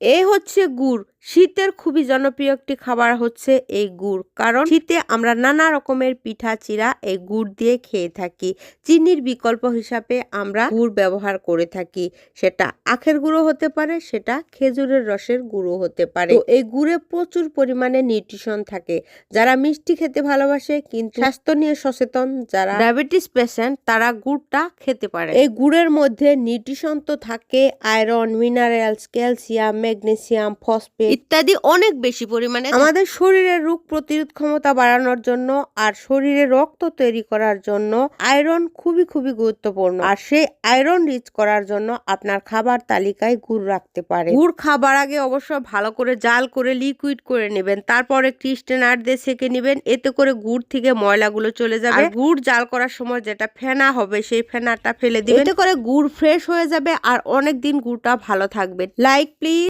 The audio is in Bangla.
এই হচ্ছে গুড়। শীতের খুবই জনপ্রিয় একটি খাবার হচ্ছে এই গুড়। কারণ শীতে আমরা নানা রকমের পিঠা চিরা এই গুড় দিয়ে খেয়ে থাকি। চিনির বিকল্প হিসাবে আমরা গুড় ব্যবহার করে থাকি। সেটা আখের গুঁড়ো হতে পারে, সেটা খেজুরের রসের গুঁড়ো হতে পারে। তো এই গুড়ে প্রচুর পরিমাণে নিউট্রিশন থাকে। যারা মিষ্টি খেতে ভালোবাসে কিন্তু স্বাস্থ্য নিয়ে সচেতন যারা ডায়াবেটিস পেশেন্ট, তারা গুড়টা খেতে পারে। এই গুড়ের মধ্যে নিউট্রিশন তো থাকে। Iron, minerals, calcium magnesium phosphate ইত্যাদি অনেক বেশি পরিমাণে আমাদের শরীরের রোগ প্রতিরোধ ক্ষমতা বাড়ানোর জন্য আর শরীরে রক্ত তৈরি করার জন্য আয়রন খুবই খুবই গুরুত্বপূর্ণ। আর সেই আয়রন রিচ করার জন্য আপনার খাবার তালিকায় গুড় রাখতে পারে গুড় খাবার আগে অবশ্য ভালো করে জাল করে লিকুইড করে নেবেন। তারপর একটি স্টেনার দিয়ে সেকে নেবেন। এতে করে গুড় থেকে ময়লাগুলো চলে যাবে। গুড় জাল করার সময় যেটা ফেনা হবে সেই ফেনাটা ফেলে দিবেন। এতে করে গুড় ফ্রেশ হয়ে যাবে আর অনেক দিন গুড়টা ভালো থাকবে। Like please